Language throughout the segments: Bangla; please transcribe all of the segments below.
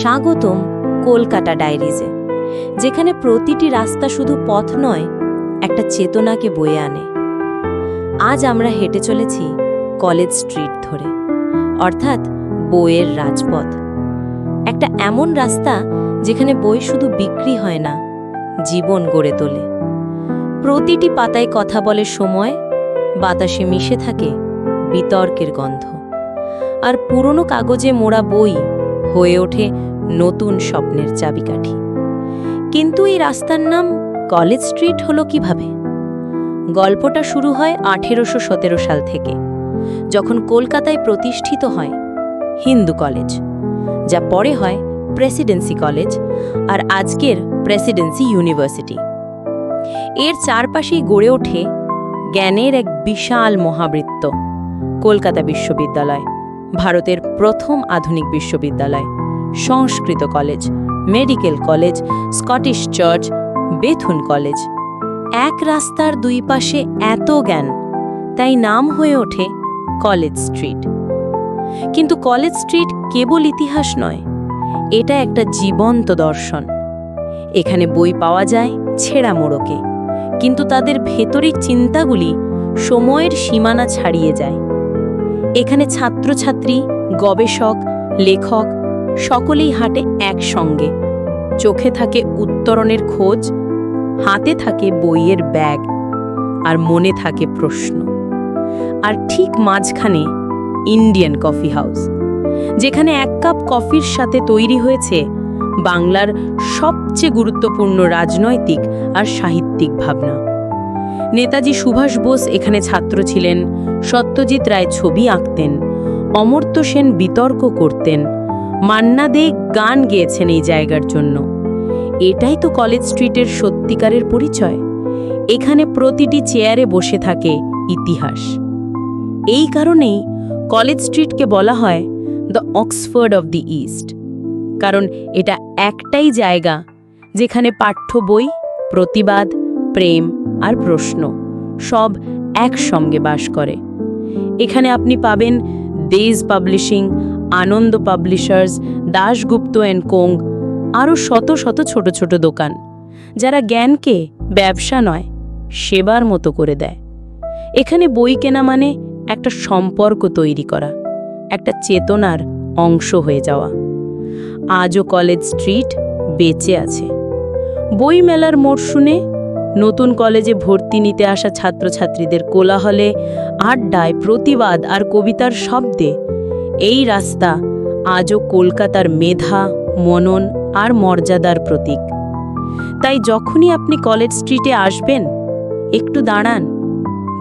স্বাগতম কলকাতা ডায়েরিজে, যেখানে প্রতিটি রাস্তা শুধু পথ নয়, একটা চেতনাকে বয়ে আনে। আজ আমরা হেঁটে চলেছি কলেজ স্ট্রিট ধরে, অর্থাৎ বইয়ের রাজপথ। একটা এমন রাস্তা যেখানে বই শুধু বিক্রি হয় না, জীবন গড়ে তোলে। প্রতিটি পাতায় কথা বলে সময়, বাতাসে মিশে থাকে বিতর্কের গন্ধ। আর পুরনো কাগজে মোড়া বই হয়ে ওঠে নতুন স্বপ্নের চাবিকাঠি। কিন্তু এই রাস্তার নাম কলেজ স্ট্রিট হলো কীভাবে? গল্পটা শুরু হয় আঠেরোশো সতেরো সাল থেকে, যখন কলকাতায় প্রতিষ্ঠিত হয় হিন্দু কলেজ, যা পরে হয় প্রেসিডেন্সি কলেজ আর আজকের প্রেসিডেন্সি ইউনিভার্সিটি। এর চারপাশেই গড়ে ওঠে জ্ঞানের এক বিশাল মহাবৃত্ত, কলকাতা বিশ্ববিদ্যালয়, ভারতের প্রথম আধুনিক বিশ্ববিদ্যালয়। Sanskrit college, medical college, Scottish church, Bethune college. এক রাস্তার দুই পাশে এত জ্ঞান, তাই নাম হয়ে ওঠে কলেজ স্ট্রিট। কিন্তু কলেজ স্ট্রিট কেবল ইতিহাস নয়, এটা একটা জীবন্ত দর্শন। এখানে বই পাওয়া যায় ছেঁড়া মোড়কে, কিন্তু তাদের ভেতরের চিন্তাগুলি সময়ের সীমানা ছাড়িয়ে যায়। এখানে ছাত্রছাত্রী, গবেষক, লেখক সকলেই হাঁটে একসঙ্গে। চোখে থাকে উত্তরণের খোঁজ, হাতে থাকে বইয়ের ব্যাগ, আর মনে থাকে প্রশ্ন। আর ঠিক মাঝখানে ইন্ডিয়ান কফি হাউস, যেখানে এক কাপ কফির সাথে তৈরি হয়েছে বাংলার সবচেয়ে গুরুত্বপূর্ণ রাজনৈতিক আর সাহিত্যিক ভাবনা। নেতাজি সুভাষ বোস এখানে ছাত্র ছিলেন, সত্যজিৎ রায় ছবি আঁকতেন, অমর্ত্য সেন বিতর্ক করতেন মান্না দে গান গেয়েছেন এই জায়গার জন্য। এটাই তো কলেজ স্ট্রিটের সত্যিকারের পরিচয়। এখানে প্রতিটি চেয়ারে বসে থাকে ইতিহাস। এই কারণেই কলেজ স্ট্রিটকে বলা হয় the Oxford of the east কারণ এটা একটাই জায়গা যেখানে পাঠ্য বই, প্রতিবাদ, প্রেম আর প্রশ্ন সব একসঙ্গে বাস করে। এখানে আপনি পাবেন Dey's publishing Ananda publishers, Dasgupta and co আরও শত শত ছোট ছোট দোকান, যারা জ্ঞানকে ব্যবসা নয়, সেবার মতো করে দেয়। এখানে বই কেনা মানে একটা সম্পর্ক তৈরি করা, একটা চেতনার অংশ হয়ে যাওয়া। আজও কলেজ স্ট্রিট বেঁচে আছে। বই মেলার মরশুমে নতুন কলেজে ভর্তি নিতে আসা ছাত্রছাত্রীদের কোলাহলে, আড্ডায় প্রতিবাদ আর কবিতার শব্দে এই রাস্তা আজও কলকাতার মেধা, মনন আর মর্যাদার প্রতীক। তাই যখনই আপনি কলেজ স্ট্রিটে আসবেন, একটু দাঁড়ান,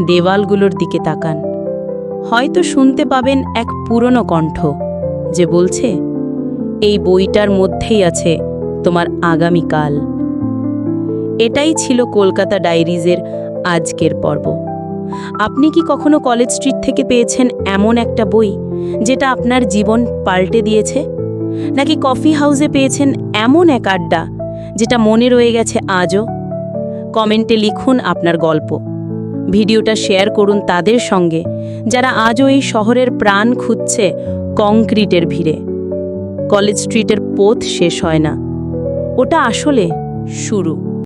দেওয়ালগুলোর দিকে তাকান। হয়তো শুনতে পাবেন এক পুরনো কণ্ঠ যে বলছে, এই বইটার মধ্যেই আছে তোমার আগামীকাল এটাই ছিল কলকাতা ডায়েরিজের আজকের পর্ব। আপনি কি কখনো কলেজ স্ট্রিট থেকে পেয়েছেন এমন একটা বই? যেটা আপনার জীবন পাল্টে দিয়েছে? নাকি কফি হাউসে পেয়েছেন এমন এক আড্ডা যেটা মনে রয়ে গেছে আজও? কমেন্টে লিখুন আপনার গল্প। ভিডিওটা শেয়ার করুন তাদের সঙ্গে, যারা আজও এই শহরের প্রাণ খুঁজছে কংক্রিটের ভিড়ে। কলেজ স্ট্রিটের পথ শেষ হয় না। ওটা আসলে শুরু।